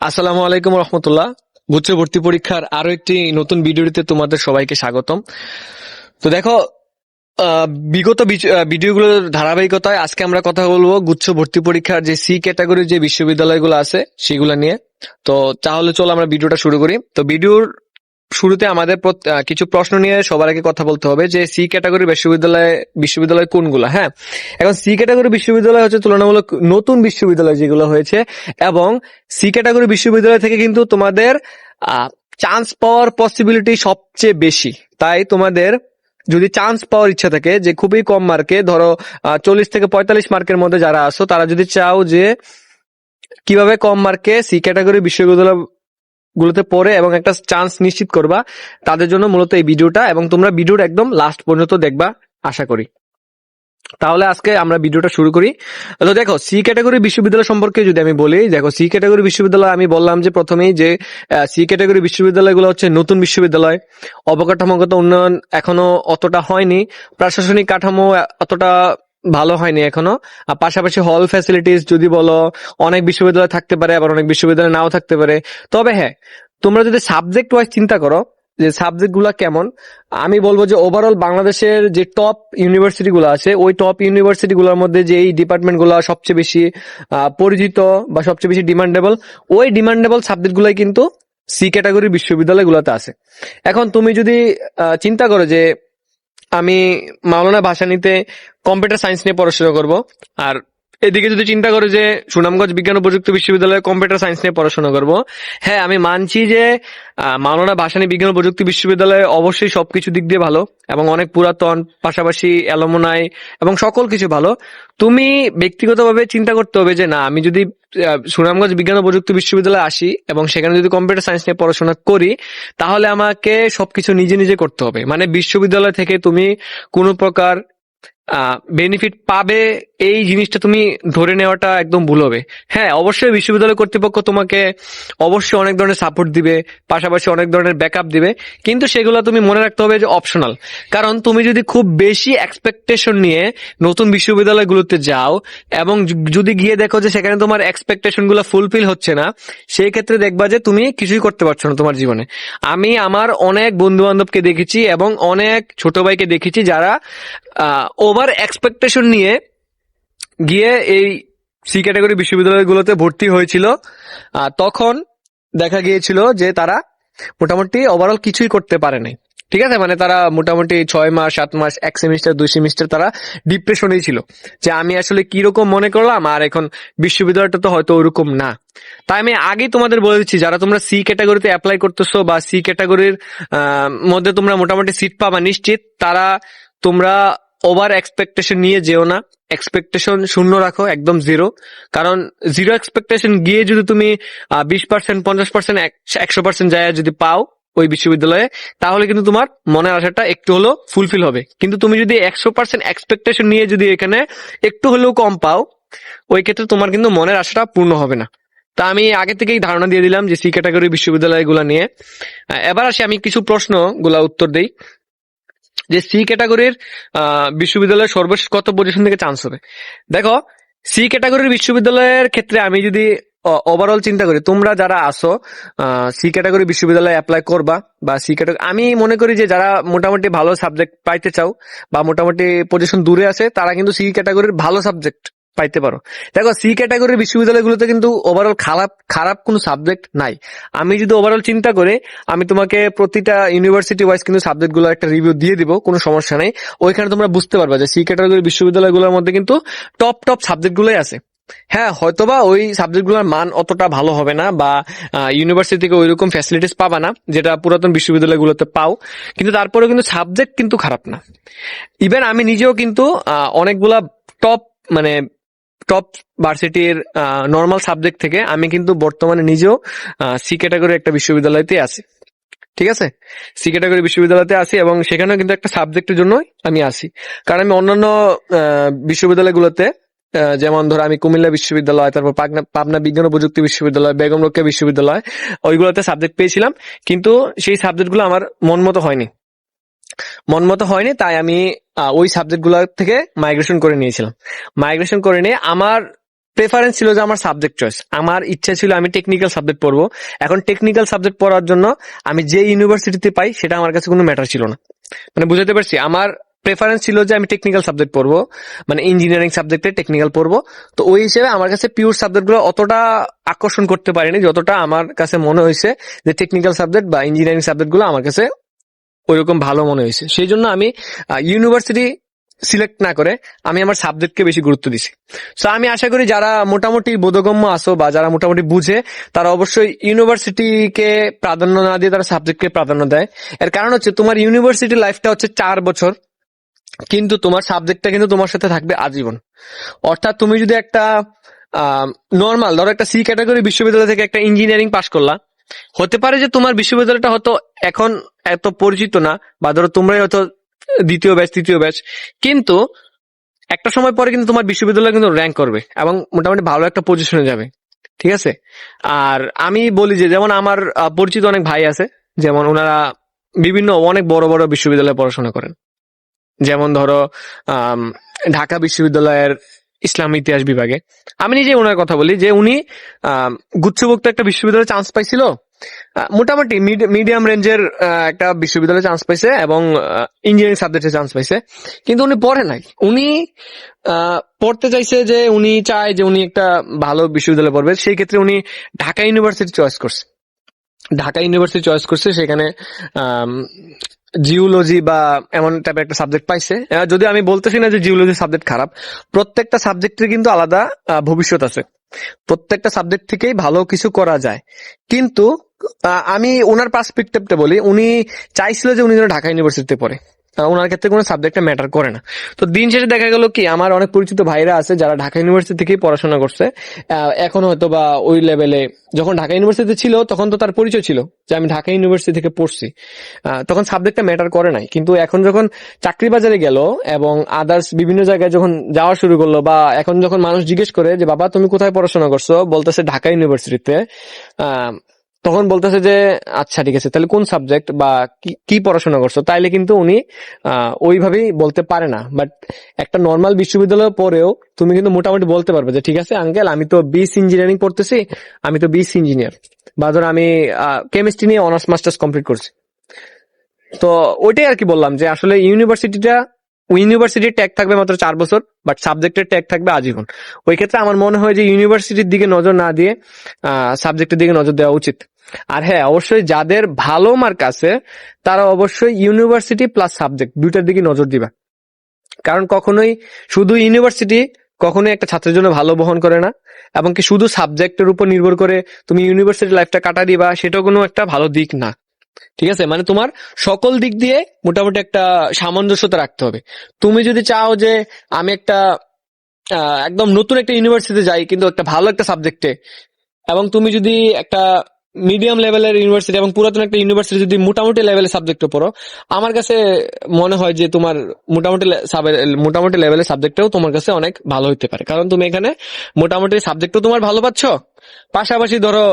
আসসালামু আলাইকুম রহমতুল্লাহ। গুচ্ছ ভর্তি পরীক্ষার আরও একটি নতুন ভিডিওতে তোমাদের সবাইকে স্বাগতম। তো দেখো বিগত ভিডিওগুলোর ধারাবাহিকতায় আজকে আমরা কথা বলব গুচ্ছ ভর্তি পরীক্ষার যে সি ক্যাটাগরির যে বিশ্ববিদ্যালয়গুলো আছে, সেগুলো নিয়ে। তো তাহলে চলো আমরা ভিডিওটা শুরু করি। তো ভিডিওর শুরুতে আমাদের কিছু প্রশ্ন নিয়ে সবার আগে কথা বলতে হবে যে সি ক্যাটাগরি বিশ্ববিদ্যালয় বিশ্ববিদ্যালয় কোনগুলো? হ্যাঁ। এখন সি ক্যাটাগরি বিশ্ববিদ্যালয় হচ্ছে তুলনামূলক নতুন বিশ্ববিদ্যালয় যেগুলো হয়েছে এবং সি ক্যাটাগরি বিশ্ববিদ্যালয় থেকে কিন্তু তোমাদের চান্স পাওয়ার পসিবিলিটি সবচেয়ে বেশি। তাই তোমাদের যদি চান্স পাওয়ার ইচ্ছা থাকে যে খুবই কম মার্কে ধরো চল্লিশ থেকে পঁয়তাল্লিশ মার্কের মধ্যে যারা আসো তারা যদি চাও যে কীভাবে কম মার্কে সি ক্যাটাগরি বিশ্ববিদ্যালয় গুলোতে পড়ে এবং একটা চান্স নিশ্চিত করবা তাদের জন্য মূলত এই ভিডিওটা এবং তোমরা ভিডিওর একদম লাস্ট পর্যন্ত দেখবা, আশা করি। তাহলে আজকে আমরা ভিডিওটা শুরু করি। তো দেখো সি ক্যাটাগরি বিশ্ববিদ্যালয় সম্পর্কে যদি আমি বলি, দেখো সি ক্যাটাগরি বিশ্ববিদ্যালয় আমি বললাম যে প্রথমেই যে সি ক্যাটাগরি বিশ্ববিদ্যালয়গুলো হচ্ছে নতুন বিশ্ববিদ্যালয়। অবকাঠামোগত উন্নয়ন এখনও অতটা হয়নি। প্রশাসনিক কাঠামো অতটা ভালো হয়নি এখনও। আর পাশাপাশি হল ফ্যাসিলিটিস যদি বলো, অনেক বিশ্ববিদ্যালয় থাকতে পারে, আবার অনেক বিশ্ববিদ্যালয় নাও থাকতে পারে। তবে হ্যাঁ তোমরা যদি সাবজেক্ট ওয়াইজ চিন্তা করো, যে সাবজেক্টগুলা কেমন, আমি বলব যে ওভারঅল বাংলাদেশের যে টপ ইউনিভার্সিটি গুলো আছে, ওই টপ ইউনিভার্সিটি গুলোর মধ্যে যে এই ডিপার্টমেন্টগুলো সবচেয়ে বেশি পরিচিত বা সবচেয়ে বেশি ডিমান্ডেবল ওই ডিমান্ডেবল সাবজেক্ট গুলাই কিন্তু সি ক্যাটাগরির বিশ্ববিদ্যালয়গুলোতে আছে। এখন তুমি যদি চিন্তা করো যে আমি মাওলানা ভাষা নিতে কম্পিউটার সায়েন্স নিয়ে পড়াশোনা করব। আর এদিকে যদি চিন্তা করো যে সুনামগঞ্জ বিজ্ঞান ও প্রযুক্তি বিশ্ববিদ্যালয়ে কম্পিউটার সায়েন্স নিয়ে পড়াশোনা করব হ্যাঁ আমি মানছি যে মাওলানা ভাসানী বিজ্ঞান ও প্রযুক্তি বিশ্ববিদ্যালয়ে অবশ্যই সবকিছু দিক দিয়ে ভালো এবং অনেক পুরাতন, পাশাপাশি অ্যালমোনাই এবং সকল কিছু ভালো। তুমি ব্যক্তিগতভাবে চিন্তা করতে হবে যে, না, আমি যদি সুনামগঞ্জ বিজ্ঞান ও প্রযুক্তি বিশ্ববিদ্যালয়ে আসি এবং সেখানে যদি কম্পিউটার সায়েন্স নিয়ে পড়াশোনা করি, তাহলে আমাকে সবকিছু নিজে নিজে করতে হবে। মানে বিশ্ববিদ্যালয় থেকে তুমি কোনো প্রকার বেনিফিট পাবে এই জিনিসটা তুমি ধরে নেওয়াটা একদম ভুল হবে। হ্যাঁ অবশ্যই বিশ্ববিদ্যালয় কর্তৃপক্ষ তোমাকে অবশ্যই অনেক ধরনের সাপোর্ট দিবে, পাশাপাশি অনেক ধরনের ব্যাকআপ দিবে, কিন্তু সেগুলো তুমি মনে রাখতে হবে যে অপশনাল কারণ তুমি যদি খুব বেশি এক্সপেকটেশন নিয়ে নতুন বিশ্ববিদ্যালয়গুলোতে যাও এবং যদি গিয়ে দেখো যে সেখানে তোমার এক্সপেকটেশনগুলো ফুলফিল হচ্ছে না, সেই ক্ষেত্রে দেখবা যে তুমি কিছুই করতে পারছ না তোমার জীবনে। আমি আমার অনেক বন্ধু বান্ধবকে দেখেছি এবং অনেক ছোট ভাইকে দেখেছি যারা ওভার এক্সপেকটেশন নিয়ে গিয়ে এই সি ক্যাটাগরি বিশ্ববিদ্যালয়গুলোতে ভর্তি হয়েছিল। তখন দেখা গিয়েছিল যে তারা মোটামুটি ওভারঅল কিছুই করতে পারে নাই ঠিক আছে? মানে তারা মোটামুটি ছয় মাস, সাত মাস, এক সেমিস্টার দুই সেমিস্টার তারা ডিপ্রেশনেই ছিল। যে আমি আসলে কীরকম মনে করলাম, আর এখন বিশ্ববিদ্যালয়টা তো হয়তো ওরকম না। তাই আমি আগেই তোমাদের বলে দিচ্ছি, যারা তোমরা সি ক্যাটাগরিতে অ্যাপ্লাই করতেছো বা সি ক্যাটাগরির মধ্যে তোমরা মোটামুটি সিট পাবা, নিশ্চিত তারা তোমরা ওভার এক্সপেকটেশন নিয়ে যেও না। এক্সপেকটেশন শূন্য রাখো, একদম জিরো কারণ জিরো এক্সপেকটেশন গিয়ে যদি তুমি বিশ পার্সেন্ট পঞ্চাশ পার্সেন্ট একশো পার্সেন্ট যায় যদি পাও ওই বিশ্ববিদ্যালয়ে, তাহলে কিন্তু তোমার মনের আশাটা একটু হলেও ফুলফিল হবে। কিন্তু তুমি যদি একশো পার্সেন্ট এক্সপেকটেশন নিয়ে যদি এখানে একটু হলেও কম পাও, ওই ক্ষেত্রে তোমার কিন্তু মনের আশাটা পূর্ণ হবে না। তা আমি আগে থেকেই ধারণা দিয়ে দিলাম যে সি ক্যাটাগরি বিশ্ববিদ্যালয়গুলো নিয়ে। এবার আসি আমি কিছু প্রশ্নগুলা উত্তর দেই। যে সি ক্যাটাগরির বিশ্ববিদ্যালয়ের সর্বশেষ কত পজিশন থেকে চান্স হবে? দেখো, সি ক্যাটাগরির বিশ্ববিদ্যালয়ের ক্ষেত্রে আমি যদি ওভারঅল চিন্তা করি, তোমরা যারা আসো সি ক্যাটাগরি বিশ্ববিদ্যালয়ে অ্যাপ্লাই করবা বা সি ক্যাটাগরি, আমি মনে করি যে যারা মোটামুটি ভালো সাবজেক্ট পাইতে চাও বা মোটামুটি পজিশন দূরে আছে, তারা কিন্তু সি ক্যাটাগরির ভালো সাবজেক্ট পাইতে পারো। দেখো সি ক্যাটাগরির বিশ্ববিদ্যালয়গুলোতে কিন্তু ওভারঅল খারাপ খারাপ কোনো সাবজেক্ট নাই। আমি যদি ওভারঅল চিন্তা করে, আমি তোমাকে প্রতিটা ইউনিভার্সিটি ওয়াইজ কিন্তু সাবজেক্টগুলো একটা রিভিউ দিয়ে দিব, কোনো সমস্যা নেই। ওইখানে তোমরা বুঝতে পারবা যে সি ক্যাটাগরি বিশ্ববিদ্যালয়গুলোর মধ্যে কিন্তু টপ টপ সাবজেক্টগুলোই আছে। হ্যাঁ হয়তোবা ওই সাবজেক্টগুলোর মান অতটা ভালো হবে না বা ইউনিভার্সিটি থেকে ওইরকম ফ্যাসিলিটিস পাবা না, যেটা পুরাতন বিশ্ববিদ্যালয়গুলোতে পাও। কিন্তু তারপরেও কিন্তু সাবজেক্ট কিন্তু খারাপ না। ইভেন আমি নিজেও কিন্তু অনেকগুলা টপ মানে টপ ভার্সিটির নর্মাল সাবজেক্ট থেকে আমি কিন্তু বর্তমানে নিজেও সি ক্যাটাগরি একটা বিশ্ববিদ্যালয়তে আছি। ঠিক আছে? সি ক্যাটাগরি বিশ্ববিদ্যালয়তে আছি এবং সেখানেও কিন্তু একটা সাবজেক্টের জন্যই আমি আসি কারণ আমি অন্যান্য বিশ্ববিদ্যালয়গুলোতে যেমন ধরো আমি কুমিল্লা বিশ্ববিদ্যালয়, তারপর পাবনা পাবনা বিজ্ঞান ও প্রযুক্তি বিশ্ববিদ্যালয়, বেগম রোকেয়া বিশ্ববিদ্যালয়, ওইগুলোতে সাবজেক্ট পেয়েছিলাম। কিন্তু সেই সাবজেক্টগুলো আমার মন মতো হয়নি। মন মতো হয়নি, তাই আমি ওই সাবজেক্টগুলো থেকে মাইগ্রেশন করে নিয়েছিলাম। মাইগ্রেশন করে নিয়ে আমার প্রেফারেন্স ছিল যে আমার সাবজেক্ট চয়েস আমার ইচ্ছা ছিল আমি টেকনিক্যাল সাবজেক্ট পড়ব। এখন টেকনিক্যাল সাবজেক্ট পড়ার জন্য আমি যে ইউনিভার্সিটিতে পাই, সেটা আমার কাছে কোনো ম্যাটার ছিল না। মানে বুঝাতে পারছি, আমার প্রেফারেন্স ছিল যে আমি টেকনিক্যাল সাবজেক্ট পড়ব মানে ইঞ্জিনিয়ারিং সাবজেক্টে টেকনিক্যাল পড়ব। তো ওই হিসেবে আমার কাছে পিওর সাবজেক্টগুলো অতটা আকর্ষণ করতে পারিনি, যতটা আমার কাছে মনে হয়েছে যে টেকনিক্যাল সাবজেক্ট বা ইঞ্জিনিয়ারিং সাবজেক্টগুলো আমার কাছে ওইরকম ভালো মনে হয়েছে। সেই জন্য আমি ইউনিভার্সিটি সিলেক্ট না করে আমি আমার সাবজেক্টকে বেশি গুরুত্ব দিছি। তো আমি আশা করি যারা মোটামুটি বোধগম্য আসো বা যারা মোটামুটি বুঝে, তারা অবশ্যই ইউনিভার্সিটিকে প্রাধান্য না দিয়ে তারা সাবজেক্টকে প্রাধান্য দেয়। এর কারণ হচ্ছে তোমার ইউনিভার্সিটি লাইফটা হচ্ছে চার বছর, কিন্তু তোমার সাবজেক্টটা কিন্তু তোমার সাথে থাকবে আজীবন। অর্থাৎ তুমি যদি একটা নর্মাল ধরো একটা সি ক্যাটাগরি বিশ্ববিদ্যালয় থেকে একটা ইঞ্জিনিয়ারিং পাশ করলা, হতে পারে যে তোমার বিশ্ববিদ্যালয়টা হয়তো এখন এত পরিচিত না বা ধরো তোমরাই হয়তো দ্বিতীয় ব্যাচ তৃতীয় ব্যাচ কিন্তু একটা সময় পরে কিন্তু তোমার বিশ্ববিদ্যালয় কিন্তু র্যাঙ্ক করবে এবং মোটামুটি ভালো একটা পজিশনে যাবে ঠিক আছে? আর আমি বলি যে যেমন আমার পরিচিত অনেক ভাই আছে যেমন ওনারা বিভিন্ন অনেক বড় বড় বিশ্ববিদ্যালয়ে পড়াশোনা করেন। যেমন ধরো ঢাকা বিশ্ববিদ্যালয়ের ইসলাম ইতিহাস বিভাগে। আমি নিজে ওনার কথা বলি যে উনি আম, গুচ্ছভুক্ত একটা বিশ্ববিদ্যালয়ে চান্স পাইছিল আহ, মোটামুটি মিডিয়াম রেঞ্জের একটা বিশ্ববিদ্যালয়ে চান্স পাইছে এবং ইঞ্জিনিয়ারিং সাবজেক্টে চান্স পাইছে। কিন্তু উনি পড়ে নাই। উনি পড়তে চাইছে যে উনি চায় যে উনি একটা ভালো বিশ্ববিদ্যালয়ে পড়বে। সেই ক্ষেত্রে উনি ঢাকা ইউনিভার্সিটি চয়েস করছে। ঢাকা ইউনিভার্সিটি চয়েস করছে, সেখানে জিওলজি বা এমন টাইপের একটা সাবজেক্ট পাইছে। যদি আমি বলতেছি না যে জিওলজি সাবজেক্ট খারাপ, প্রত্যেকটা সাবজেক্টের কিন্তু আলাদা ভবিষ্যৎ আছে। প্রত্যেকটা সাবজেক্ট থেকেই ভালো কিছু করা যায়। কিন্তু আমি ওনার পার্সপেক্টিভটা বলি। উনি চাইছিল যে উনি যেন ঢাকা ইউনিভার্সিটিতে পড়ে। ওনার ক্ষেত্রে কোনো সাবজেক্টটা ম্যাটার করে না। তো দিন শেষে দেখা গেল কি, আমার অনেক পরিচিত ভাইরা আছে যারা ঢাকা ইউনিভার্সিটি থেকেই পড়াশোনা করছে। এখন হয়তো বা ওই লেভেলে যখন ঢাকা ইউনিভার্সিটি ছিল, তখন তো তার পরিচয় ছিল যে আমি ঢাকা ইউনিভার্সিটি থেকে পড়ছি। তখন সাবজেক্টটা ম্যাটার করে নাই। কিন্তু এখন যখন চাকরি বাজারে গেল এবং আদার্স বিভিন্ন জায়গায় যখন যাওয়া শুরু করল বা এখন যখন মানুষ জিজ্ঞেস করে যে, বাবা, তুমি কোথায় পড়াশোনা করছ? বলতেছে ঢাকা ইউনিভার্সিটিতে তখন বলতেছে যে আচ্ছা ঠিক আছে, তাহলে কোন সাবজেক্ট বা কি- পড়াশোনা করছ? তাইলে কিন্তু উনি ওইভাবেই বলতে পারে না। বাট একটা নর্মাল বিশ্ববিদ্যালয় পরেও তুমি কিন্তু মোটামুটি বলতে পারবে যে, ঠিক আছে আঙ্কেল আমি তো বিএস ইঞ্জিনিয়ারিং পড়তেছি, আমি তো বিএস ইঞ্জিনিয়ার বা ধর আমি কেমিস্ট্রি নিয়ে অনার্স মাস্টার্স কমপ্লিট করছি। তো ওইটাই আর কি বললাম যে, আসলে ইউনিভার্সিটিটা ইউনিভার্সিটির ট্যাগ থাকবে মাত্র চার বছর বাট সাবজেক্টের ট্যাগ থাকবে আজীবন। ওই ক্ষেত্রে আমার মনে হয় যে ইউনিভার্সিটির দিকে নজর না দিয়ে সাবজেক্টের দিকে নজর দেওয়া উচিত। আর হ্যাঁ অবশ্যই যাদের ভালো মার্ক আছে, তারা অবশ্যই ইউনিভার্সিটি প্লাস সাবজেক্ট দুইটার দিকে নজর দিবা। কারণ কখনোই শুধু ইউনিভার্সিটি কখনোই একটা ছাত্রের জন্য ভালো বহন করে না, এবং কি শুধু সাবজেক্টের উপর নির্ভর করে তুমি ইউনিভার্সিটি লাইফটা কাটা দিবা সেটা কোনো একটা ভালো দিক না। ঠিক আছে? মানে তোমার সকল দিক দিয়ে মোটামুটি একটা সামঞ্জস্যতা রাখতে হবে। তুমি যদি চাও যে আমি একটা একদম নতুন একটা ইউনিভার্সিটিতে যাই, কিন্তু একটা ভালো একটা সাবজেক্টে এবং তুমি যদি একটা মিডিয়াম লেভেলের ইউনিভার্সিটি এবং পুরাতন একটা ইউনিভার্সিটি যদি মোটামুটি লেভেলের সাবজেক্ট পড়ো, আমার কাছে মনে হয় যে তোমার মোটামুটি মোটামুটি লেভেলের সাবজেক্টটাও তোমার কাছে অনেক ভালো হতে পারে। কারণ তুমি এখানে মোটামুটি সাবজেক্টও তোমার ভালো পাচ্ছ, পাশাপাশি ধরো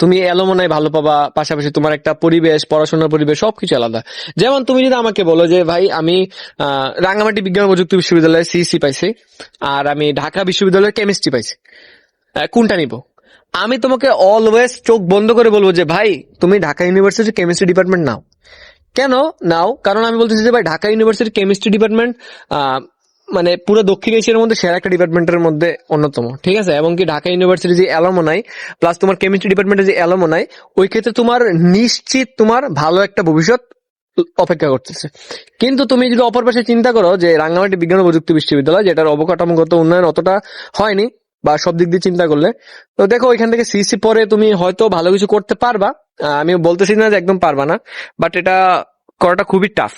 তুমি এলোমনাই ভালো পাবা পাশাপাশি তোমার একটা পরিবেশ পড়াশোনার পরিবেশ সবকিছু আলাদা। যেমন তুমি যদি আমাকে বলো যে ভাই আমি আহ, রাঙ্গামাটি বিজ্ঞান প্রযুক্তি বিশ্ববিদ্যালয়ে সিইসি পাইছি আর আমি ঢাকা বিশ্ববিদ্যালয়ে কেমিস্ট্রি পাইছি কোনটা নিব? আমি তোমাকে অলওয়েজ চোখ বন্ধ করে বলব যে ভাই তুমি ঢাকা ইউনিভার্সিটি কেমিস্ট্রি ডিপার্টমেন্ট নাও। কেন? নাও কারণ আমি বলতেছি যে ভাই ঢাকা ইউনিভার্সিটি কেমিস্ট্রি ডিপার্টমেন্ট মানে পুরো দক্ষিণ এশিয়ার মধ্যে সেরা একটা ডিপার্টমেন্টের মধ্যে অন্যতম, ঠিক আছে? এবং কি ঢাকা ইউনিভার্সিটি যে অ্যালোমোনাই প্লাস তোমার কেমিস্ট্রি ডিপার্টমেন্টের যে অ্যালোমোনাই ওই ক্ষেত্রে তোমার নিশ্চিত তোমার ভালো একটা ভবিষ্যৎ অপেক্ষা করতেছে। কিন্তু তুমি যদি অপর পাশে চিন্তা করো যে রাঙ্গামাটি বিজ্ঞান ও প্রযুক্তি বিশ্ববিদ্যালয়, যেটার অবকাঠামোগত উন্নয়ন অতটা হয়নি বা সব দিক দিয়ে চিন্তা করলে, তো দেখো ওইখান থেকে সিসি পরে তুমি হয়তো ভালো কিছু করতে পারবা। আমি বলতেছি না যে একদম পারবা না বাট এটা করাটা খুবই টাফ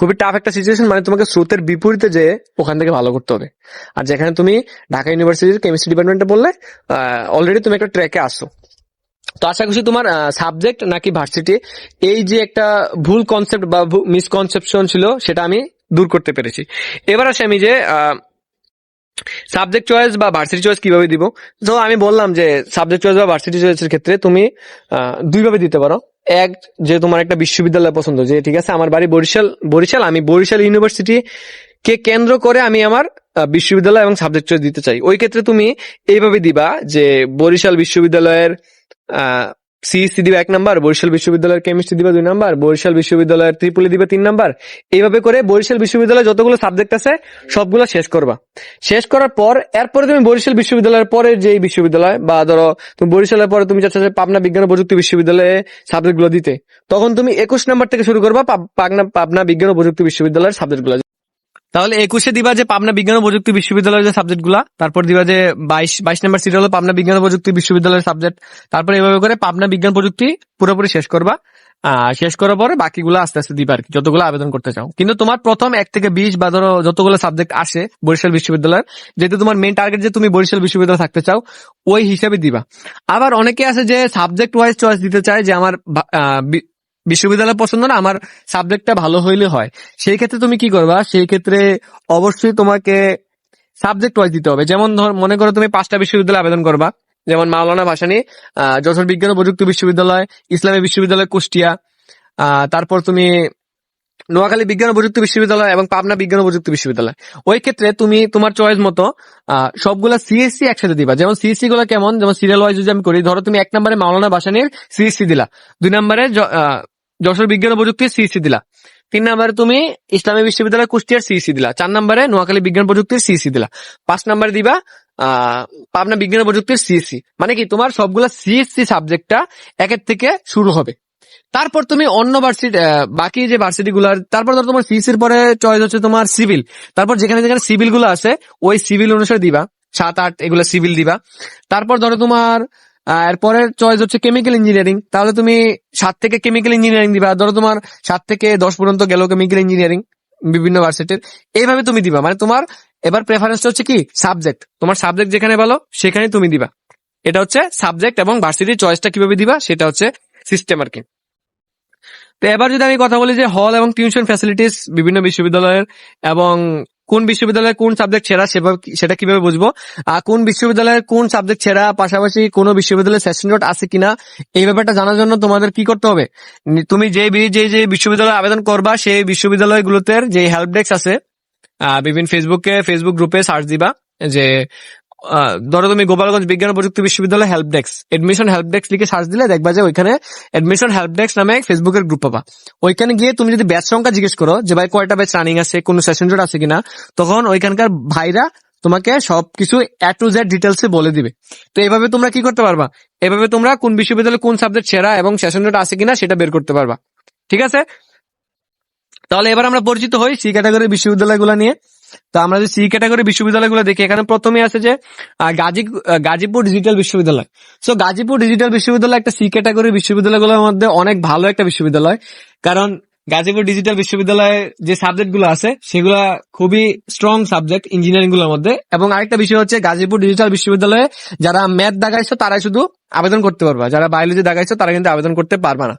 খুবই টাফ একটা সিচুয়েশন মানে তোমাকে স্রোতের বিপরীতে যে ওখান থেকে ভালো করতে হবে। আর যেখানে তুমি ঢাকা ইউনিভার্সিটির কেমিস্ট্রি ডিপার্টমেন্টে বললে অলরেডি তুমি একটা ট্র্যাকে আসো তো আশা করছি তোমার সাবজেক্ট নাকি ভার্সিটি এই যে একটা ভুল কনসেপ্ট বা মিসকনসেপশন ছিল, সেটা আমি দূর করতে পেরেছি। এবার আসে আমি যে সাবজেক্ট চয়েস বা ভার্সিটি চয়েস কীভাবে দিব? তো আমি বললাম যে সাবজেক্ট চয়েস বা ভার্সিটি চয়েসের ক্ষেত্রে তুমি দুইভাবে দিতে পারো। এক, যে তোমার একটা বিশ্ববিদ্যালয় পছন্দ, যে ঠিক আছে, আমার বাড়ি বরিশাল বরিশাল, আমি বরিশাল ইউনিভার্সিটি কে কেন্দ্র করে আমি আমার বিশ্ববিদ্যালয় এবং সাবজেক্ট দিতে চাই। ওই ক্ষেত্রে তুমি এইভাবে দিবা যে বরিশাল বিশ্ববিদ্যালয়ের সিএসসি দিবা এক নাম্বার, বরিশাল বিশ্ববিদ্যালয়ের কেমিস্ট্রি দিবা দুই নাম্বার, বরিশাল বিশ্ববিদ্যালয়ের ত্রিপুলি দিবা তিন নাম্বার। এইভাবে করে বরিশাল বিশ্ববিদ্যালয়ে যতগুলো সাবজেক্ট আছে, সবগুলো শেষ করবা। শেষ করার পর, এরপরে তুমি বরিশাল বিশ্ববিদ্যালয়ের পরে যে বিশ্ববিদ্যালয়, বা ধরো, তুমি বরিশালের পরে তুমি চাচ্ছ পাবনা বিজ্ঞান প্রযুক্তি বিশ্ববিদ্যালয়ে সাবজেক্টগুলো দিতে, তখন তুমি একুশ নাম্বার থেকে শুরু করবা পাব- পাবনা বিজ্ঞান প্রযুক্তি বিশ্ববিদ্যালয়ের সাবজেক্টগুলো তাহলে একুশে দিবা যে পাবনা বিজ্ঞান ও প্রযুক্তি বিশ্ববিদ্যালয়ের যে সাবজেক্টগুলা তারপর দিবা যে বাইশ বাইশ নাম্বার সিট হলো পাবনা বিজ্ঞান ও প্রযুক্তি বিশ্ববিদ্যালয়ের সাবজেক্ট। তারপর এভাবে করে পাবনা বিজ্ঞান প্রযুক্তি পুরোপুরি শেষ করবা। শেষ করার পরে বাকিগুলো আস্তে আস্তে দিবা আর কি, যতগুলো আবেদন করতে চাও। কিন্তু তোমার প্রথম এক থেকে বিশ বা ধরো যতগুলো সাবজেক্ট আসে বরিশাল বিশ্ববিদ্যালয়ের, যেহেতু তোমার মেইন টার্গেট যে তুমি বরিশাল বিশ্ববিদ্যালয়ে থাকতে চাও, ওই হিসাবে দিবা। আবার অনেকে আছে যে সাবজেক্ট ওয়াইজ চয়েস দিতে চায় যে আমার বিশ্ববিদ্যালয় পছন্দ না আমার সাবজেক্টটা ভালো হইলে হয়। সেই ক্ষেত্রে তুমি কি করবা? সেই ক্ষেত্রে অবশ্যই তোমাকে সাবজেক্ট ওয়াইজ দিতে হবে। যেমন ধর মনে করো তুমি পাঁচটা বিশ্ববিদ্যালয়ে আবেদন করবা। যেমন মাওলানা ভাসানি যশোর বিজ্ঞান ও প্রযুক্তি বিশ্ববিদ্যালয় ইসলামী বিশ্ববিদ্যালয় কুষ্টিয়া আহ, তারপর তুমি নোয়াখালী বিজ্ঞান ও প্রযুক্তি বিশ্ববিদ্যালয় এবং পাবনা বিজ্ঞান ও প্রযুক্তি বিশ্ববিদ্যালয়। ওই ক্ষেত্রে তুমি তোমার চয়েস মতো সবগুলা সিএসসি একসাথে দিবা। যেমন সিএসসি গুলো কেমন? যেমন সিরিয়াল ওয়াইজ যদি আমি করি, ধরো তুমি এক নম্বরে মাওলানা ভাসানীর সিএসসি দিলা। দুই নম্বরে যশোর বিজ্ঞান ও প্রযুক্তির সিএসসি দিলা। তিন নম্বরে তুমি ইসলামী বিশ্ববিদ্যালয় কুষ্টিয়ার সিইসি দিলা। চার নম্বরে নোয়াখালী বিজ্ঞান প্রযুক্তির সিইসি দিলা। পাঁচ নম্বরে দিবা পাবনা বিজ্ঞান প্রযুক্তির সিএসসি মানে কি? তোমার সবগুলা সিএসসি সাবজেক্টটা একের থেকে শুরু হবে। তারপর তুমি অন্য ভার্সিটি বাকি যে ভার্সিটি গুলো তারপর ধরো তোমার সিএসির পরে চয়েস হচ্ছে তোমার সিভিল তারপর যেখানে যেখানে সিভিলগুলো আছে, ওই সিভিল অনুসারে দিবা। সাত, আট, এগুলো সিভিল দিবা। তারপর ধরো তোমার এরপরের চয়েস হচ্ছে কেমিক্যাল ইঞ্জিনিয়ারিং তাহলে তুমি সাত থেকে কেমিক্যাল ইঞ্জিনিয়ারিং দিবা। ধরো তোমার সাত থেকে দশ পর্যন্ত গেল কেমিক্যাল ইঞ্জিনিয়ারিং বিভিন্ন ভার্সিটির এইভাবে তুমি দিবা। মানে তোমার এবার প্রেফারেন্স হচ্ছে কি? সাবজেক্ট তোমার সাবজেক্ট যেখানে বলো, সেখানে তুমি দিবা। এটা হচ্ছে সাবজেক্ট এবং ভার্সিটির চয়েসটা কীভাবে দিবা? সেটা হচ্ছে সিস্টেম আর কি। তো এবার যদি আমি কথা বলি যে হল এবং টিউশন ফ্যাসিলিটিস বিভিন্ন বিশ্ববিদ্যালয়ের এবং কোন বিশ্ববিদ্যালয়ে কোন সাবজেক্ট সেভাবে সেটা কীভাবে বুঝব? আর কোন বিশ্ববিদ্যালয়ের কোন সাবজেক্ট ছেড়া পাশাপাশি কোন বিশ্ববিদ্যালয়ের সেশন নোট আছে কিনা, এই ব্যাপারটা জানার জন্য তোমাদের কি করতে হবে? তুমি যে যে যে বিশ্ববিদ্যালয়ে আবেদন করবা, সেই বিশ্ববিদ্যালয়গুলোতে যে হেল্প ডেস্ক আছে বিভিন্ন ফেসবুকে ফেসবুক গ্রুপে সার্চ দিবা যে ধরো তুমি গোপালগঞ্জ বিজ্ঞান প্রযুক্তি বিশ্ববিদ্যালয় help desk admission help desk লিখে সার্চ দিলে দেখবা যে ওইখানে এডমিশন হেল্প ডেস্ক নামে ফেসবুকের গ্রুপ পাবা। ওইখানে গিয়ে তুমি যদি ব্যাচ সংখ্যা জিজ্ঞেস করো যে ভাই কয়টা ব্যাচ রানিং আছে, কোন সেশন জোট আছে কিনা, তখন ওইখানকার ভাইরা তোমাকে সবকিছু এ টু জেড ডিটেলসে বলে দিবে। তো এইভাবে তোমরা কি করতে পারবা? এভাবে তোমরা কোন বিশ্ববিদ্যালয়ে কোন সাবজেক্ট সেরা এবং সেশন জোট আছে কিনা সেটা বের করতে পারবা। ঠিক আছে? তাহলে এবার আমরা পরিচিত হই সি ক্যাটাগরির বিশ্ববিদ্যালয়গুলো নিয়ে। তো আমরা যে সি ক্যাটাগরি বিশ্ববিদ্যালয়গুলো দেখি, এখানে প্রথমে আছে যে গাজী গাজীপুর ডিজিটাল বিশ্ববিদ্যালয়। সো গাজীপুর ডিজিটাল বিশ্ববিদ্যালয় একটা সি ক্যাটাগরি বিশ্ববিদ্যালয়গুলোর মধ্যে অনেক ভালো একটা বিশ্ববিদ্যালয়। কারণ গাজীপুর ডিজিটাল বিশ্ববিদ্যালয়ে যে সাবজেক্টগুলো আছে, সেগুলা খুবই স্ট্রং সাবজেক্ট ইঞ্জিনিয়ারিংগুলোর মধ্যে। এবং আরেকটা বিষয় হচ্ছে, গাজীপুর ডিজিটাল বিশ্ববিদ্যালয়ে যারা ম্যাথ দাগাইছো, তারাই শুধু আবেদন করতে পারবা। যারা বায়োলজি দাগাইছো, তারা কিন্তু আবেদন করতে পারবা না।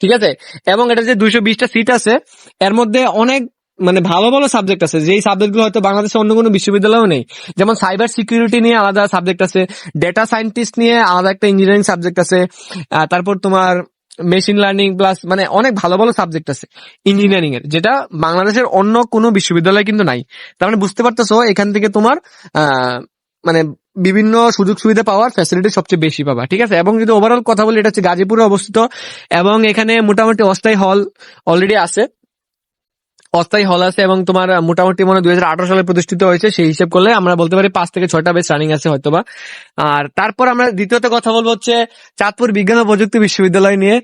ঠিক আছে? এবং এটা যে দুইশো বিশটা সিট আছে, এর মধ্যে অনেক মানে ভালো ভালো সাবজেক্ট আছে। যেই সাবজেক্টগুলো হয়তো বাংলাদেশে অন্য কোনো বিশ্ববিদ্যালয়েও নেই। যেমন সাইবার সিকিউরিটি নিয়ে আলাদা সাবজেক্ট আছে ডেটা সায়েন্টিস্ট নিয়ে আলাদা একটা ইঞ্জিনিয়ারিং সাবজেক্ট আছে তারপর তোমার মেশিন লার্নিং প্লাস মানে অনেক ভালো ভালো সাবজেক্ট আছে ইঞ্জিনিয়ারিং এর, যেটা বাংলাদেশের অন্য কোনো বিশ্ববিদ্যালয়ে কিন্তু নাই। তার মানে বুঝতে পারতেছো, এখান থেকে তোমার মানে বিভিন্ন সুযোগ সুবিধা পাওয়ার ফ্যাসিলিটি সবচেয়ে বেশি পাবা, ঠিক আছে? এবং যদি ওভারঅল কথা বলি, এটা হচ্ছে গাজীপুরে অবস্থিত এবং এখানে মোটামুটি অস্থায়ী হল অলরেডি আছে। অস্থায়ী হল আছে এবং তোমার মোটামুটি মনে দুই হাজার আঠারো সালে প্রতিষ্ঠিত হয়েছে, সেই হিসেব করলে আমরা বলতে পারি পাঁচ থেকে ছয়টা বেশ রানিং আছে হয়তোবা। আর তারপর আমরা দ্বিতীয়ত কথা বলব হচ্ছে চাঁদপুর বিজ্ঞান ও প্রযুক্তি বিশ্ববিদ্যালয় নিয়ে।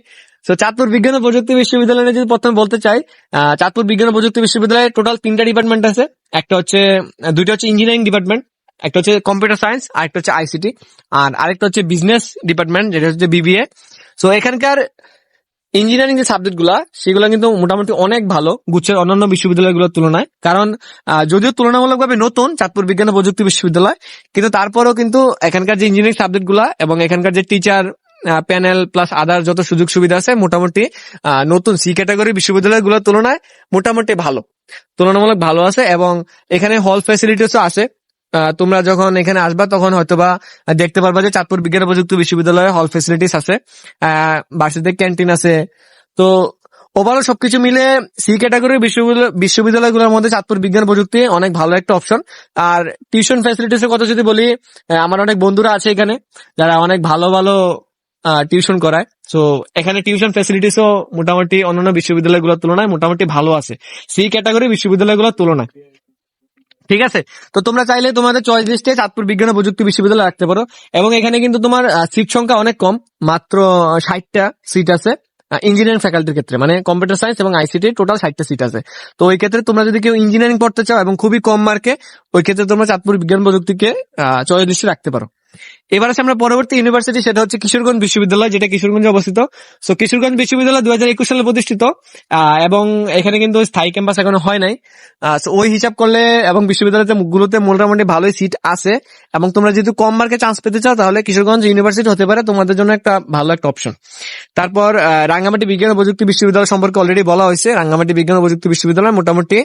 তো চাঁদপুর বিজ্ঞান ও প্রযুক্তি বিশ্ববিদ্যালয় যদি প্রথমে বলতে চাই চাঁদপুর বিজ্ঞান ও প্রযুক্তি বিশ্ববিদ্যালয়ে টোটাল তিনটা ডিপার্টমেন্ট আছে। একটা হচ্ছে দুইটা হচ্ছে ইঞ্জিনিয়ারিং ডিপার্টমেন্ট একটা হচ্ছে কম্পিউটার সায়েন্স আর একটা হচ্ছে আইসিটি আর আরেকটা হচ্ছে বিজনেস ডিপার্টমেন্ট যেটা হচ্ছে বিবিএ সো এখানকার ইঞ্জিনিয়ারিং যে সাবজেক্টগুলা, সেগুলো কিন্তু মোটামুটি অনেক ভালো, গুচ্ছের অন্যান্য বিশ্ববিদ্যালয়গুলোর তুলনায়। কারণ যদিও তুলনামূলকভাবে নতুন চাঁদপুর বিজ্ঞান ও প্রযুক্তি বিশ্ববিদ্যালয়, কিন্তু তারপরও কিন্তু এখানকার যে ইঞ্জিনিয়ারিং সাবজেক্টগুলা এবং এখানকার যে টিচার প্যানেল প্লাস আদার যত সুযোগ সুবিধা আছে, মোটামুটি নতুন সি ক্যাটাগরি বিশ্ববিদ্যালয়গুলোর তুলনায় মোটামুটি ভালো। তুলনামূলক ভালো আছে এবং এখানে হল ফ্যাসিলিটিসও আছে। তোমরা যখন এখানে আসবা, তখন হয়তোবা দেখতে পারবা যে চাঁদপুর বিজ্ঞান প্রযুক্তি বিশ্ববিদ্যালয়ে হল ফ্যাসিলিটিস আছে ভার্সিটিতে ক্যান্টিন আছে। তো ওভারঅল সবকিছু মিলে সি ক্যাটাগরির বিশ্ববিদ্যালয় বিশ্ববিদ্যালয়গুলোর মধ্যে চাঁদপুর বিজ্ঞান প্রযুক্তি অনেক ভালো একটা অপশন আর টিউশন ফ্যাসিলিটিস এর কথা যদি বলি আমার অনেক বন্ধুরা আছে এখানে, যারা অনেক ভালো ভালো টিউশন করায়। তো এখানে টিউশন ফ্যাসিলিটিসও মোটামুটি অন্যান্য বিশ্ববিদ্যালয়গুলোর তুলনায় মোটামুটি ভালো আছে। সি ক্যাটাগরি বিশ্ববিদ্যালয়গুলোর তুলনায়। ঠিক আছে? তো তোমরা চাইলে তোমাদের চয়েস লিস্টে চাঁদপুর বিজ্ঞান ও প্রযুক্তি বিশ্ববিদ্যালয় রাখতে পারো। এবং এখানে কিন্তু তোমার সিট সংখ্যা অনেক কম, মাত্র ষাটটা সিট আছে ইঞ্জিনিয়ারিং ফ্যাকাল্টির ক্ষেত্রে মানে কম্পিউটার সায়েন্স এবং আইসিটি টোটাল ষাটটা সিট আছে। তো ওই ক্ষেত্রে তোমরা যদি কেউ ইঞ্জিনিয়ারিং পড়তে চাও এবং খুবই কম মার্কে ওই ক্ষেত্রে তোমরা চাঁদপুর বিজ্ঞান প্রযুক্তিকে চয়েস লিস্টে রাখতে পারো। এবার আছে আমরা পরবর্তী ইউনিভার্সিটি সেটা হচ্ছে কিশোরগঞ্জ বিশ্ববিদ্যালয়, যেটা কিশোরগঞ্জে অবস্থিত। সো কিশোরগঞ্জ বিশ্ববিদ্যালয় দুই হাজার একুশ সালে প্রতিষ্ঠিত এবং এখানে কিন্তু স্থায়ী ক্যাম্পাস এখনও হয় নাই। ওই হিসাব করলে এবং বিশ্ববিদ্যালয়তে গুলোতে মোটামুটি ভালোই সিট আছে। এবং তোমরা যেহেতু কম মার্কে চান্স পেতে চাও, তাহলে কিশোরগঞ্জ ইউনিভার্সিটি হতে পারে, তোমাদের জন্য একটা ভালো একটা অপশন তারপর রাঙ্গামাটি বিজ্ঞান ও প্রযুক্তি বিশ্ববিদ্যালয় সম্পর্কে অলরেডি বলা হয়েছে। রাঙ্গামাটি বিজ্ঞান ও প্রযুক্তি বিশ্ববিদ্যালয় মোটামুটি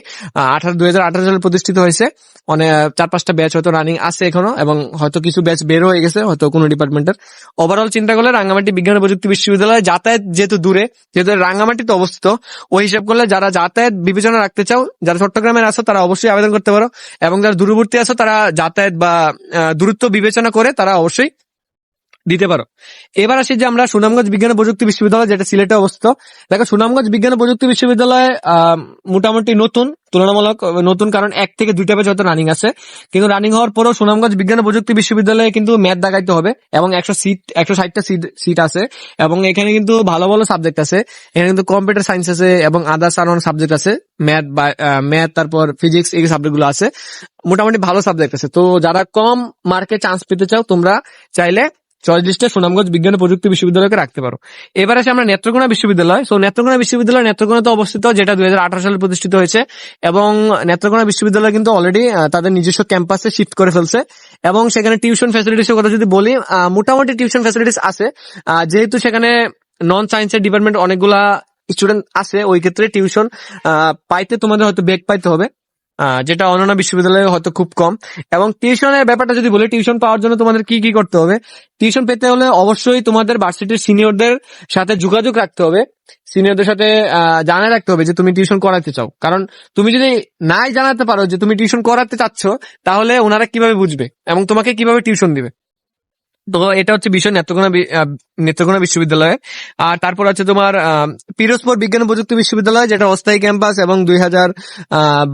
আঠারো দুই হাজার আঠারো সালে প্রতিষ্ঠিত হয়েছে। অনেক চার পাঁচটা ব্যাচ হয়তো রানিং আছে এখনও, এবং হয়তো কিছু ব্যাচ বের হয়ে গেছে। হয়তো কোনো ডিপার্টমেন্টের ওভারঅল চিন্তা করলে রাঙ্গামাটি বিজ্ঞান প্রযুক্তি বিশ্ববিদ্যালয় যাতায়াত যেহেতু দূরে, যেহেতু রাঙ্গামাটিতে অবস্থিত, ওই হিসাব করলে যারা যাতায়াত বিবেচনা রাখতে চাও, যারা চট্টগ্রামের আসো তারা অবশ্যই আবেদন করতে পারো। এবং যারা দূরবর্তী আসো তারা যাতায়াত বা দূরত্ব বিবেচনা করে তারা অবশ্যই দিতে পারো। এবার আসি যে আমরা সুনামগঞ্জ বিজ্ঞান প্রযুক্তি বিশ্ববিদ্যালয়, যেটা সিলেটে অবস্থিত। দেখো, সুনামগঞ্জ বিজ্ঞান প্রযুক্তি বিশ্ববিদ্যালয় মোটামুটি নতুন, তুলনামূলক নতুন, কারণ এক থেকে দুইটা ব্যাচ হয়তো রানিং আছে। কিন্তু রানিং হওয়ার পরও সুনামগঞ্জ বিজ্ঞান প্রযুক্তি বিশ্ববিদ্যালয়ে কিন্তু ম্যাথ দাগাইতে হবে, এবং একশো সিট, একশো ষাটটা সিট সিট আছে, এবং এখানে কিন্তু ভালো ভালো সাবজেক্ট আছে। এখানে কিন্তু কম্পিউটার সায়েন্স আছে, এবং আদার্স আর সাবজেক্ট আছে ম্যাথ ম্যাথ তারপর ফিজিক্স এই সাবজেক্টগুলো আছে। মোটামুটি ভালো সাবজেক্ট আছে। তো যারা কম মার্কে চান্স পেতে চাও, তোমরা চাইলে চয়েস লিস্টে সুনামগঞ্জ বিজ্ঞান প্রযুক্তি বিশ্ববিদ্যালয়কে রাখতে পারো। এবার আসে আমরা নেত্রকোনা বিশ্ববিদ্যালয়। সো নেত্রকোনা বিশ্ববিদ্যালয়, নেত্রকোনাতে অবস্থিত, যেটা দুই হাজার আঠারো সালে প্রতিষ্ঠিত হয়েছে, এবং নেত্রকোনা বিশ্ববিদ্যালয় কিন্তু অলরেডি তাদের নিজস্ব ক্যাম্পাসে শিফট করে ফেলছে, এবং সেখানে টিউশন ফ্যাসিলিটিস কথা যদি বলি মোটামুটি টিউশন ফ্যাসিলিটিস আছে যেহেতু সেখানে নন সায়েন্সের ডিপার্টমেন্ট অনেকগুলা স্টুডেন্ট আছে, ওই ক্ষেত্রে টিউশন পাইতে তোমাদের হয়তো বেগ পাইতে হবে। যেটা অন্যান্য বিশ্ববিদ্যালয়ে হয়তো খুব কম। এবং টিউশনের ব্যাপারটা যদি বলি, টিউশন পাওয়ার জন্য তোমাদের কি কি করতে হবে? টিউশন পেতে হলে অবশ্যই তোমাদের ভার্সিটির সিনিয়রদের সাথে যোগাযোগ রাখতে হবে। সিনিয়রদের সাথে জানা রাখতে হবে যে তুমি টিউশন করাতে চাও। কারণ তুমি যদি নাই জানাতে পারো যে তুমি টিউশন করাতে চাচ্ছ, তাহলে ওনারা কীভাবে বুঝবে এবং তোমাকে কীভাবে টিউশন দিবে? তো এটা হচ্ছে বিষয় নেত্রকোনা নেত্রকোনা বিশ্ববিদ্যালয়ে। আর তারপর আছে তোমার পিরোজপুর বিজ্ঞান প্রযুক্তি বিশ্ববিদ্যালয়, যেটা অস্থায়ী ক্যাম্পাস এবং দুই হাজার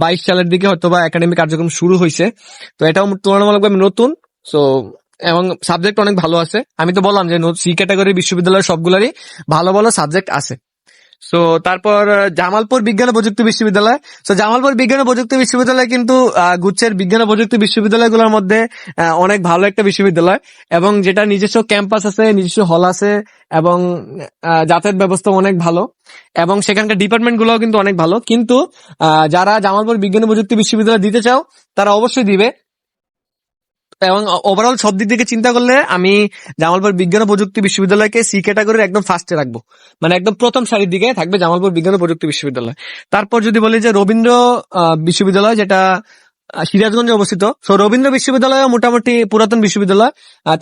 বাইশ সালের দিকে হয়তো বা একাডেমিক কার্যক্রম শুরু হয়েছে। তো এটাও তুলনামূলকভাবে নতুন। সো এবং সাবজেক্ট অনেক ভালো আছে। আমি তো বললাম যে সি ক্যাটাগরি বিশ্ববিদ্যালয়ের সবগুলারই ভালো ভালো সাবজেক্ট আছে। সো তারপর জামালপুর বিজ্ঞান ও প্রযুক্তি বিশ্ববিদ্যালয়। তো জামালপুর বিজ্ঞান ও প্রযুক্তি বিশ্ববিদ্যালয় কিন্তু গুচ্ছের বিজ্ঞান ও প্রযুক্তি বিশ্ববিদ্যালয়গুলোর মধ্যে অনেক ভালো একটা বিশ্ববিদ্যালয়। এবং যেটা নিজস্ব ক্যাম্পাস আছে, নিজস্ব হল আছে, এবং যাতায়াত ব্যবস্থা অনেক ভালো। এবং সেখানকার ডিপার্টমেন্ট গুলোও কিন্তু অনেক ভালো। কিন্তু যারা জামালপুর বিজ্ঞান ও প্রযুক্তি বিশ্ববিদ্যালয় দিতে চাও, তারা অবশ্যই দিবে। এবং ওভারঅল সব দিক থেকে চিন্তা করলে আমি জামালপুর বিজ্ঞান ও প্রযুক্তি বিশ্ববিদ্যালয়কে সি ক্যাটাগরির একদম ফার্স্টে রাখব। মানে একদম প্রথম সারির দিকে থাকবে জামালপুর বিজ্ঞান ও প্রযুক্তি বিশ্ববিদ্যালয়। তারপর যদি বলি যে রবীন্দ্র বিশ্ববিদ্যালয়, যেটা সিরাজগঞ্জে অবস্থিত। তো রবীন্দ্র বিশ্ববিদ্যালয় মোটামুটি পুরাতন বিশ্ববিদ্যালয়।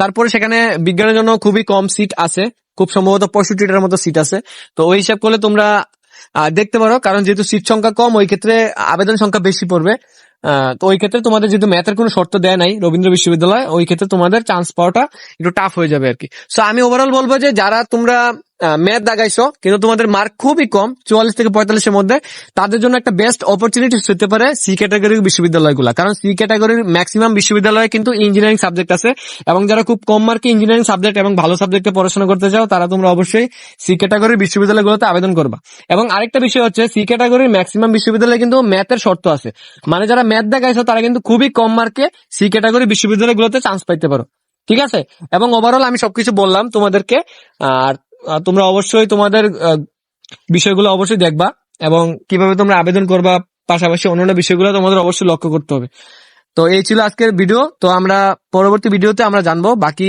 তারপরে সেখানে বিজ্ঞানের জন্য খুবই কম সিট আছে। খুব সম্ভবত পঁয়ষট্টিটার মতো সিট আছে। তো ওই হিসাব করলে তোমরা দেখতে পারো। কারণ যেহেতু সিট সংখ্যা কম, ওই ক্ষেত্রে আবেদন সংখ্যা বেশি পড়বে। তো ওই ক্ষেত্রে তোমাদের যেহেতু ম্যাথের কোনো শর্ত দেয় নাই রবীন্দ্র বিশ্ববিদ্যালয়, ওই ক্ষেত্রে তোমাদের চান্স পাওয়াটা একটু টাফ হয়ে যাবে আর কি। সো আমি ওভারঅল বলব যে যারা তোমরা ম্যাথ দাগাইছো কিন্তু তোমাদের মার্ক খুবই কম, চুয়াল্লিশ থেকে পঁয়তাল্লিশের মধ্যে। তাদের জন্য একটা বেস্ট অপরচুনিটি হতে পারে সি ক্যাটাগরির বিশ্ববিদ্যালয়গুলো, কারণ সি ক্যাটাগরির ম্যাক্সিমাম বিশ্ববিদ্যালয়ে কিন্তু ইঞ্জিনিয়ারিং সাবজেক্ট আছে, এবং যারা খুব কম মার্কে ইঞ্জিনিয়ারিং সাবজেক্ট এবং ভালো সাবজেক্টে পড়াশোনা করতে চাও, তারা তোমরা অবশ্যই সি ক্যাটাগরির বিশ্ববিদ্যালয়গুলোতে আবেদন করবা। এবং আরেকটা বিষয় হচ্ছে সি ক্যাটাগরির ম্যাক্সিমাম বিশ্ববিদ্যালয়ে কিন্তু ম্যাথের শর্ত আছে। মানে যারা ম্যাথ দেখাইছো, তারা কিন্তু খুবই কম মার্কে সি ক্যাটাগরি বিশ্ববিদ্যালয়গুলোতে চান্স পাইতে পারো। ঠিক আছে? এবং ওভারঅল আমি সবকিছু বললাম তোমাদেরকে, আর তোমরা অবশ্যই তোমাদের বিষয়গুলো অবশ্যই দেখবা এবং কীভাবে তোমরা আবেদন করবা, পাশাপাশি অন্যান্য বিষয়গুলো তোমাদের অবশ্যই লক্ষ্য করতে হবে। তো এই ছিল আজকের ভিডিও। তো আমরা পরবর্তী ভিডিওতে আমরা জানব বাকি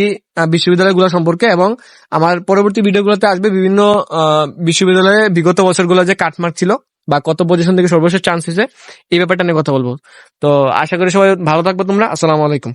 বিশ্ববিদ্যালয়গুলো সম্পর্কে এবং আমার পরবর্তী ভিডিওগুলোতে আসবে বিভিন্ন বিশ্ববিদ্যালয়ে বিগত বছরগুলো যে কাটমার্ক ছিল বা কত পজিশন থেকে সর্বশেষ চান্স হয়েছে এই ব্যাপারটা নিয়ে কথা বলব। তো আশা করি সবাই ভালো থাকবে তোমরা। আসসালামু আলাইকুম।